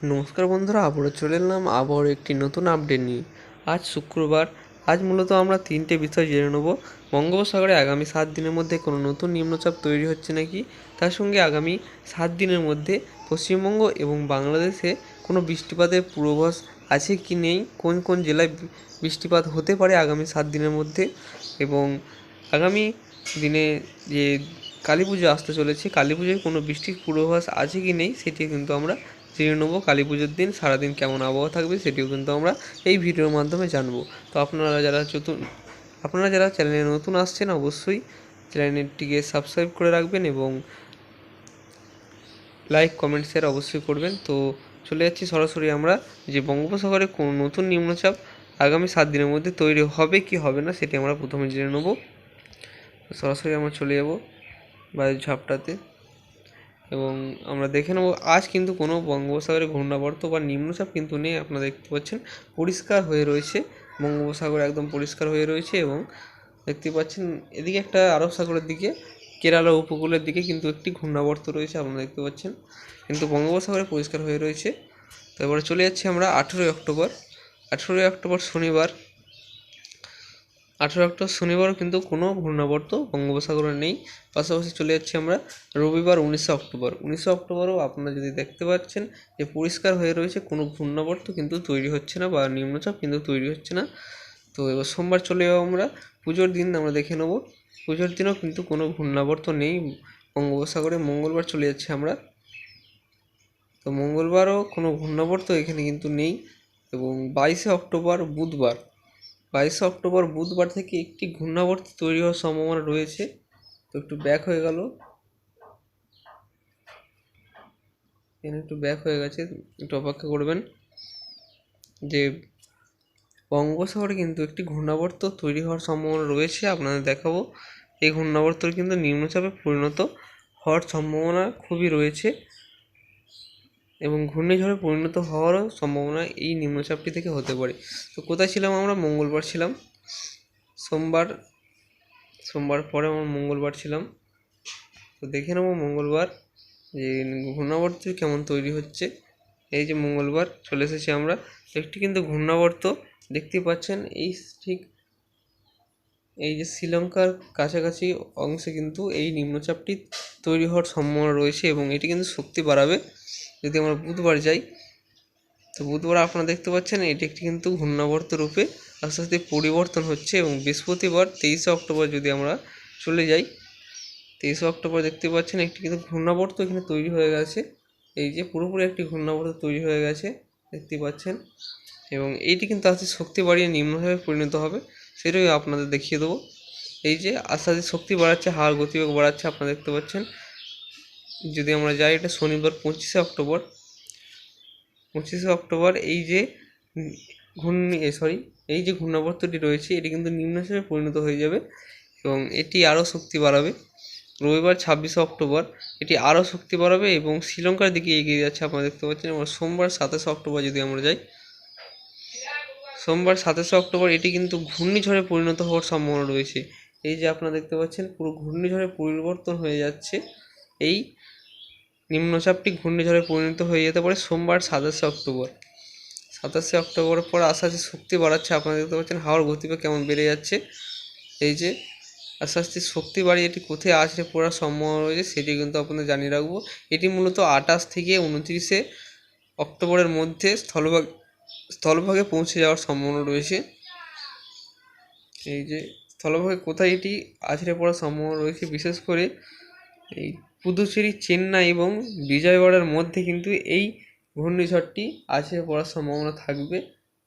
নমস্কার বন্ধুরা, আবারও চলে এলাম, আবারও একটি নতুন আপডেট নিয়ে। আজ শুক্রবার, আজ মূলত আমরা তিনটে বিষয় জেনে নেব। বঙ্গোপসাগরে আগামী সাত দিনের মধ্যে কোনো নতুন নিম্নচাপ তৈরি হচ্ছে নাকি? তার সঙ্গে আগামী সাত দিনের মধ্যে পশ্চিমবঙ্গ এবং বাংলাদেশে কোনো বৃষ্টিপাতের পূর্বাভাস আছে কি নেই? কোন কোন জেলায় বৃষ্টিপাত হতে পারে আগামী সাত দিনের মধ্যে? এবং আগামী দিনে যে কালী পুজো আসতে চলেছে, কালী পুজোয় কোনো বৃষ্টির পূর্বাভাস আছে কি নেই? সেটি কিন্তু আমরা জেনে নেব, কালী পুজোর দিন, সারাদিন কেমন আবহাওয়া থাকবে সেটিও কিন্তু আমরা এই ভিডিওর মাধ্যমে জানব। তো আপনারা যারা চতুন, আপনারা যারা চ্যানেলে নতুন আসছেন, অবশ্যই চ্যানেলটিকে সাবস্ক্রাইব করে রাখবেন এবং লাইক কমেন্ট শেয়ার অবশ্যই করবেন। তো চলে যাচ্ছি সরাসরি আমরা যে বঙ্গোপসাগরে কোনো নতুন নিম্নচাপ আগামী সাত দিনের মধ্যে তৈরি হবে কি হবে না সেটি আমরা প্রথমে জেনে নেব। সরাসরি আমরা চলে যাব বায়ুর ঝাপটাতে। এবং আমরা দেখে নেব, আজ কিন্তু কোনো বঙ্গোপসাগরে ঘূর্ণাবর্ত বা নিম্নচাপ কিন্তু নেই, আপনারা দেখতে পাচ্ছেন। পরিষ্কার হয়ে রয়েছে, বঙ্গোপসাগর একদম পরিষ্কার হয়ে রয়েছে এবং দেখতে পাচ্ছেন এদিকে একটা আরব সাগরের দিকে, কেরালা উপকূলের দিকে কিন্তু একটি ঘূর্ণাবর্ত রয়েছে, আপনারা দেখতে পাচ্ছেন। কিন্তু বঙ্গোপসাগরে পরিষ্কার হয়ে রয়েছে। এবারে চলে যাচ্ছি আমরা আঠেরোই অক্টোবর। আঠেরোই অক্টোবর শনিবার আঠেরো অক্টোবর শনিবারও কিন্তু কোনো ঘূর্ণাবর্ত বঙ্গোপসাগরে নেই। পাশাপাশি চলে যাচ্ছি আমরা রবিবার উনিশে অক্টোবর। উনিশে অক্টোবরও আপনারা যদি দেখতে পাচ্ছেন যে পরিষ্কার হয়ে রয়েছে, কোনো ঘূর্ণাবর্ত কিন্তু তৈরি হচ্ছে না বা নিম্নচাপ কিন্তু তৈরি হচ্ছে না। তো এবার সোমবার চলে যাব আমরা। পুজোর দিন আমরা দেখে নেব। পুজোর দিনও কিন্তু কোনো ঘূর্ণাবর্ত নেই। বঙ্গোপসাগরে মঙ্গলবার চলে যাচ্ছে আমরা। তো মঙ্গলবারও কোনো ঘূর্ণাবর্ত এখানে কিন্তু নেই এবং বাইশে অক্টোবর বুধবার বাইশে অক্টোবর বুধবার থেকে একটি ঘূর্ণাবর্ত তৈরি হওয়ার সম্ভাবনা রয়েছে। তো একটু ব্যাক হয়ে গেল। এখানে একটু ব্যাক হয়ে গেছে, একটু অপেক্ষা করবেন। যে বঙ্গোপসাগরে কিন্তু একটি ঘূর্ণাবর্ত তৈরি হওয়ার সম্ভাবনা রয়েছে, আপনাদের দেখাবো। এই ঘূর্ণাবর্তর কিন্তু নিম্নচাপে পরিণত হওয়ার সম্ভাবনা খুবই রয়েছে। এবং ঘূর্ণিঝড়ে পরিণত হওয়ারও সম্ভাবনা এই নিম্নচাপটি থেকে হতে পারে। তো কোথায় ছিলাম আমরা? মঙ্গলবার ছিলাম। সোমবার সোমবার পরে আমরা মঙ্গলবার ছিলাম। তো দেখে নেব মঙ্গলবার যে ঘূর্ণাবর্ত কেমন তৈরি হচ্ছে। এই যে মঙ্গলবার চলে এসেছি আমরা। একটি কিন্তু ঘূর্ণাবর্ত দেখতে পাচ্ছেন, এই ঠিক এই যে শ্রীলঙ্কার কাছাকাছি অংশে কিন্তু এই নিম্নচাপটি তৈরি হওয়ার সম্ভাবনা রয়েছে এবং এটি কিন্তু শক্তি বাড়াবে। যদি আমরা বুধবার যাই, তো বুধবার আপনারা দেখতে পাচ্ছেন এটি একটি কিন্তু ঘূর্ণাবর্ত রূপে আস্তে আস্তে পরিবর্তন হচ্ছে এবং বৃহস্পতিবার তেইশে অক্টোবর যদি আমরা চলে যাই, তেইশে অক্টোবর দেখতে পাচ্ছেন একটি কিন্তু ঘূর্ণাবর্ত এখানে তৈরি হয়ে গেছে। এই যে পুরোপুরি একটি ঘূর্ণাবর্ত তৈরি হয়ে গেছে, দেখতে পাচ্ছেন। এবং এইটি কিন্তু আস্তে শক্তি বাড়িয়ে নিম্নভাবে পরিণত হবে, সেটাই আপনাদের দেখিয়ে দেবো। এই যে আস্তে আস্তে শক্তি বাড়াচ্ছে হাড় গতিবেগ বাড়াচ্ছে, আপনারা দেখতে পাচ্ছেন। যদি আমরা যাই, এটা শনিবার পঁচিশে অক্টোবর। পঁচিশে অক্টোবর এই যে ঘূর্ণি সরি এই যে ঘূর্ণাবর্তটি রয়েছে, এটি কিন্তু নিম্নচাপে পরিণত হয়ে যাবে এবং এটি আরও শক্তি বাড়াবে। রবিবার ছাব্বিশে অক্টোবর, এটি আরও শক্তি বাড়াবে এবং শ্রীলঙ্কার দিকে এগিয়ে যাচ্ছে আপনারা দেখতে পাচ্ছেন। এবং সোমবার সাতাশে অক্টোবর যদি আমরা যাই, সোমবার সাতাশে অক্টোবর এটি কিন্তু ঘূর্ণিঝড়ে পরিণত হওয়ার সম্ভাবনা রয়েছে। এই যে আপনারা দেখতে পাচ্ছেন, পুরো ঘূর্ণিঝড়ে পরিবর্তন হয়ে যাচ্ছে। এই নিম্নচাপটি ঘূর্ণিঝড়ে পরিণত হয়ে যেতে পারে সোমবার সাতাশে অক্টোবর। সাতাশে অক্টোবরের পর আস্তে আস্তে শক্তি বাড়াচ্ছে। আপনারা দেখতে পাচ্ছেন হাওয়ার গতিবেগ কেমন বেড়ে যাচ্ছে। এই যে আস্তে আস্তে শক্তি বাড়িয়ে এটি কোথায় আছড়ে পড়ার সম্ভাবনা রয়েছে সেটি কিন্তু আপনাদের জানিয়ে রাখব। এটি মূলত আঠাশ থেকে উনত্রিশে অক্টোবরের মধ্যে স্থলভাগ, স্থলভাগে পৌঁছে যাওয়ার সম্ভাবনা রয়েছে। এই যে স্থলভাগে কোথায় এটি আছড়ে পড়ার সম্ভাবনা রয়েছে। বিশেষ করে এই পুদুচেরি, চেন্নাই এবং বিজয়ওয়াড়ার মধ্যে কিন্তু এই ঘূর্ণিঝড়টি আছড়ে পড়ার সম্ভাবনা থাকবে।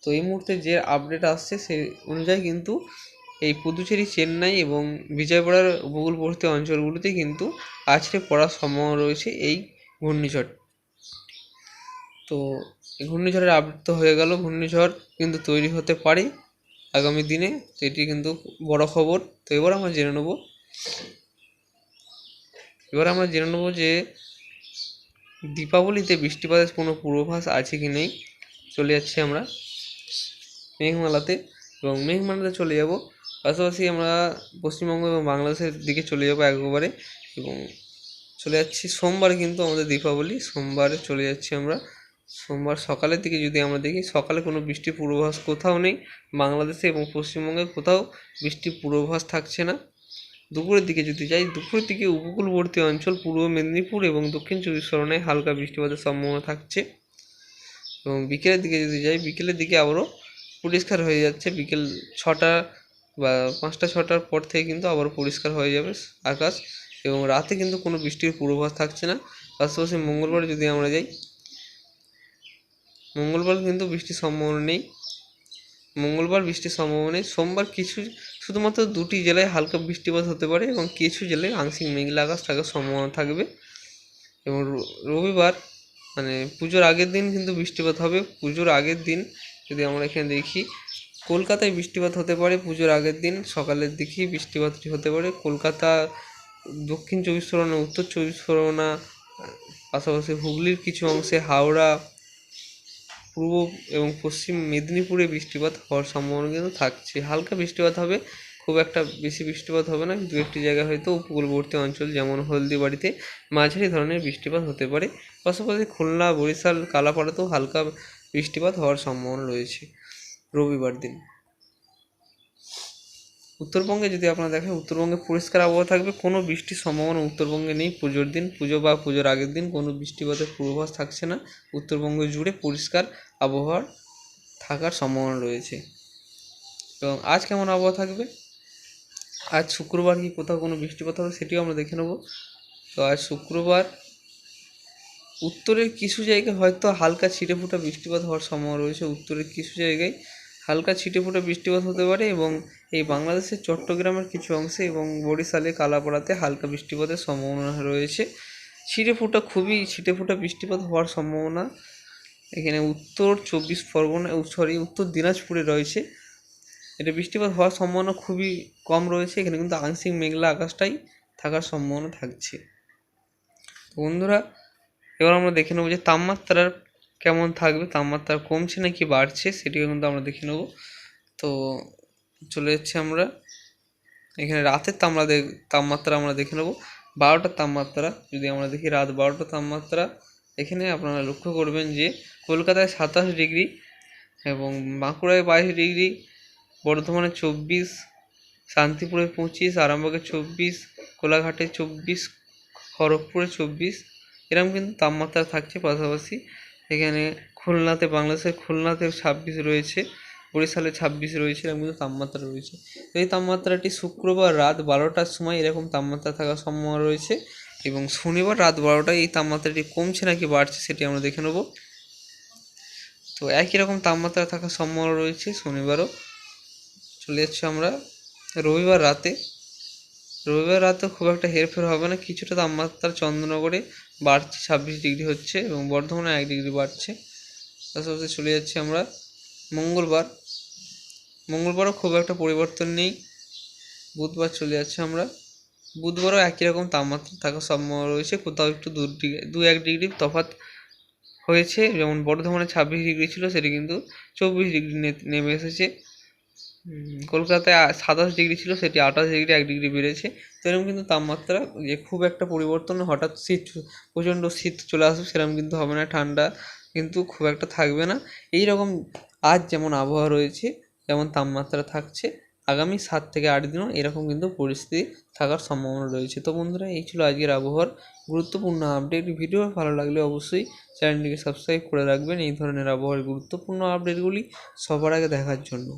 তো এই মুহূর্তে যে আপডেট আসছে সেই অনুযায়ী কিন্তু এই পুদুচেরি, চেন্নাই এবং বিজয়ওয়াড়ার উপকূলবর্তী অঞ্চলগুলিতে কিন্তু আছড়ে পড়ার সম্ভাবনা রয়েছে এই ঘূর্ণিঝড়। তো এই ঘূর্ণিঝড়ের আপডেট তো হয়ে গেল, ঘূর্ণিঝড় কিন্তু তৈরি হতে পারে আগামী দিনে, তো এটি কিন্তু বড় খবর। তো এবার আমরা জেনে নেব এবার আমরা জেনে নেব যে দীপাবলিতে বৃষ্টিপাতের কোনো পূর্বাভাস আছে কি নেই। চলে যাচ্ছি আমরা মেঘমালাতে এবং মেঘমালাতে চলে যাব। পাশাপাশি আমরা পশ্চিমবঙ্গ এবং বাংলাদেশের দিকে চলে যাব একবারে এবং চলে যাচ্ছি সোমবার কিন্তু আমাদের দীপাবলি। সোমবারে চলে যাচ্ছি আমরা। সোমবার সকালের দিকে যদি আমরা দেখি, সকালে কোনো বৃষ্টির পূর্বাভাস কোথাও নেই। বাংলাদেশে এবং পশ্চিমবঙ্গে কোথাও বৃষ্টির পূর্বাভাস থাকছে না। দুপুরের দিকে যদি যাই, দুপুরের দিকে উপকূলবর্তী অঞ্চল, পূর্ব মেদিনীপুর এবং দক্ষিণ চব্বিশ পরগনায় হালকা বৃষ্টিপাতের সম্ভাবনা থাকছে। এবং বিকেলের দিকে যদি যাই, বিকেলের দিকে আবারও পরিষ্কার হয়ে যাচ্ছে। বিকেল ছটা বা পাঁচটা, ছটার পর থেকে কিন্তু আবার পরিষ্কার হয়ে যাবে আকাশ এবং রাতে কিন্তু কোনো বৃষ্টির পূর্বাভাস থাকছে না। পাশাপাশি মঙ্গলবার যদি আমরা যাই, মঙ্গলবার কিন্তু বৃষ্টির সম্ভাবনা নেই। মঙ্গলবার বৃষ্টির সম্ভাবনা নেই। সোমবার কিছু শুধুমাত্র দুটি জেলায় হালকা বৃষ্টিপাত হতে পারে এবং কিছু জেলায় আংশিক মেঘলা আকাশ থাকার সম্ভাবনা থাকবে। এবং রবিবার মানে পুজোর আগের দিন কিন্তু বৃষ্টিপাত হবে। পুজোর আগের দিন যদি আমরা এখানে দেখি, কলকাতায় বৃষ্টিপাত হতে পারে পুজোর আগের দিন, সকালের দিকেই বৃষ্টিপাতটি হতে পারে। কলকাতা, দক্ষিণ চব্বিশ পরগনা, উত্তর চব্বিশ পরগনা পাশাপাশি হুগলির কিছু অংশে হাওড়া পূর্ব এবং পশ্চিম মেদিনীপুরে বৃষ্টিপাত হওয়ার সম্ভাবনা কিন্তু থাকছে। হালকা বৃষ্টিপাত হবে, খুব একটা বেশি বৃষ্টিপাত হবে না। দু একটি জায়গায় হয়তো উপকূলবর্তী অঞ্চল, যেমন হলদিবাড়িতে মাঝারি ধরনের বৃষ্টিপাত হতে পারে। পাশাপাশি খুলনা, বরিশাল, কালাপাড়াতেও হালকা বৃষ্টিপাত হওয়ার সম্ভাবনা রয়েছে রবিবার দিন। উত্তরবঙ্গে যদি আপনারা দেখেন, উত্তরবঙ্গে পরিষ্কার আবহাওয়া থাকবে, কোনো বৃষ্টির সম্ভাবনা উত্তরবঙ্গে নেই। পুজোর দিন, পুজো বা পুজোর আগের দিন কোনো বৃষ্টিপাতের পূর্বাভাস থাকছে না। উত্তরবঙ্গ জুড়ে পরিষ্কার আবহাওয়ার থাকার সম্ভাবনা রয়েছে। এবং আজ কেমন আবহাওয়া থাকবে? আজ শুক্রবার কি কোথাও কোনো বৃষ্টিপাত হবে সেটিও আমরা দেখে নেব। তো আজ শুক্রবার উত্তরের কিছু জায়গায় হয়তো হালকা ছিটে ফোটা বৃষ্টিপাত হওয়ার সম্ভাবনা রয়েছে। উত্তরের কিছু জায়গায় হালকা ছিটে বৃষ্টিপাত হতে পারে এবং এই বাংলাদেশের চট্টগ্রামের কিছু অংশে এবং বরিশালে কালাপাড়াতে হালকা বৃষ্টিপাতের সম্ভাবনা রয়েছে। ছিটে ফোটা খুবই ছিটে ফোটা বৃষ্টিপাত হওয়ার সম্ভাবনা। এখানে উত্তর চব্বিশ পরগনা সরি, উত্তর দিনাজপুরে রয়েছে। এটা বৃষ্টিপাত হওয়ার সম্ভাবনা খুবই কম রয়েছে। এখানে কিন্তু আংশিক মেঘলা আকাশটাই থাকার সম্ভাবনা থাকছে। বন্ধুরা, এবার আমরা দেখে নেব যে তাপমাত্রার কেমন থাকবে তাপমাত্রা কমছে নাকি বাড়ছে সেটিও কিন্তু আমরা দেখে নেব। তো চলে যাচ্ছি আমরা। এখানে রাতের দেখ- তাপমাত্রা আমরা দেখে নেব। বারোটার তাপমাত্রা, যদি আমরা দেখি রাত বারোটার তাপমাত্রা, এখানে আপনারা লক্ষ্য করবেন যে কলকাতায় সাতাশ ডিগ্রি এবং বাঁকুড়ায় বাইশ ডিগ্রি, বর্ধমানে চব্বিশ, শান্তিপুরে পঁচিশ, আরামবাগে চব্বিশ, কোলাঘাটে চব্বিশ, খড়গপুরে চব্বিশ, এরকম কিন্তু তাপমাত্রা থাকছে পাশাপাশি। এখানে খুলনাতে, বাংলাদেশের খুলনাতে ছাব্বিশ রয়েছে, বরিশালে ছাব্বিশ রয়েছে, এরকম কিন্তু তাপমাত্রা রয়েছে। তো এই তাপমাত্রাটি শুক্রবার রাত বারোটার সময় এরকম তাপমাত্রা থাকার সম্ভাবনা রয়েছে এবং শনিবার রাত বারোটায় এই তাপমাত্রাটি কমছে নাকি বাড়ছে সেটি আমরা দেখে নেব। তো একই রকম তাপমাত্রা থাকার সম্ভাবনা রয়েছে শনিবারও। চলে যাচ্ছি আমরা রবিবার রাতে। রবিবার রাতে খুব একটা হেরফের হবে না, কিছুটা তাপমাত্রা চন্দ্রনগরে বাড়ছে, ছাব্বিশ ডিগ্রি হচ্ছে এবং বর্ধমানে এক ডিগ্রি বাড়ছে। পাশাপাশি চলে যাচ্ছি আমরা মঙ্গলবার। মঙ্গলবারও খুব একটা পরিবর্তন নেই। বুধবার চলে যাচ্ছে আমরা। বুধবারও একই রকম তাপমাত্রা থাকার সম্ভাবনা রয়েছে। কোথাও একটু দু ডিগ্রি, দু এক ডিগ্রি তফাৎ হয়েছে। যেমন বর্ধমানে ছাব্বিশ ডিগ্রি ছিল, সেটি কিন্তু চব্বিশ ডিগ্রি নেমে এসেছে। কলকাতায় সাতাশ ডিগ্রি ছিল, সেটি আঠাশ ডিগ্রি, এক ডিগ্রি বেড়েছে। তো এরকম কিন্তু তাপমাত্রা, যে খুব একটা পরিবর্তন, হঠাৎ শীত, প্রচণ্ড শীত চলে আসবে, সেরকম কিন্তু হবে না, ঠান্ডা কিন্তু খুব একটা থাকবে না। এই রকম আজ যেমন আবহাওয়া রয়েছে, যেমন তাপমাত্রা থাকছে, আগামী সাত থেকে আট দিনও এরকম কিন্তু পরিস্থিতি থাকার সম্ভাবনা রয়েছে। তো বন্ধুরা, এই ছিল আজকের আবহাওয়ার গুরুত্বপূর্ণ আপডেট। ভিডিও ভালো লাগলে অবশ্যই চ্যানেলটিকে সাবস্ক্রাইব করে রাখবেন। এই ধরনের আবহাওয়ার গুরুত্বপূর্ণ আপডেটগুলি সবার আগে দেখার জন্য।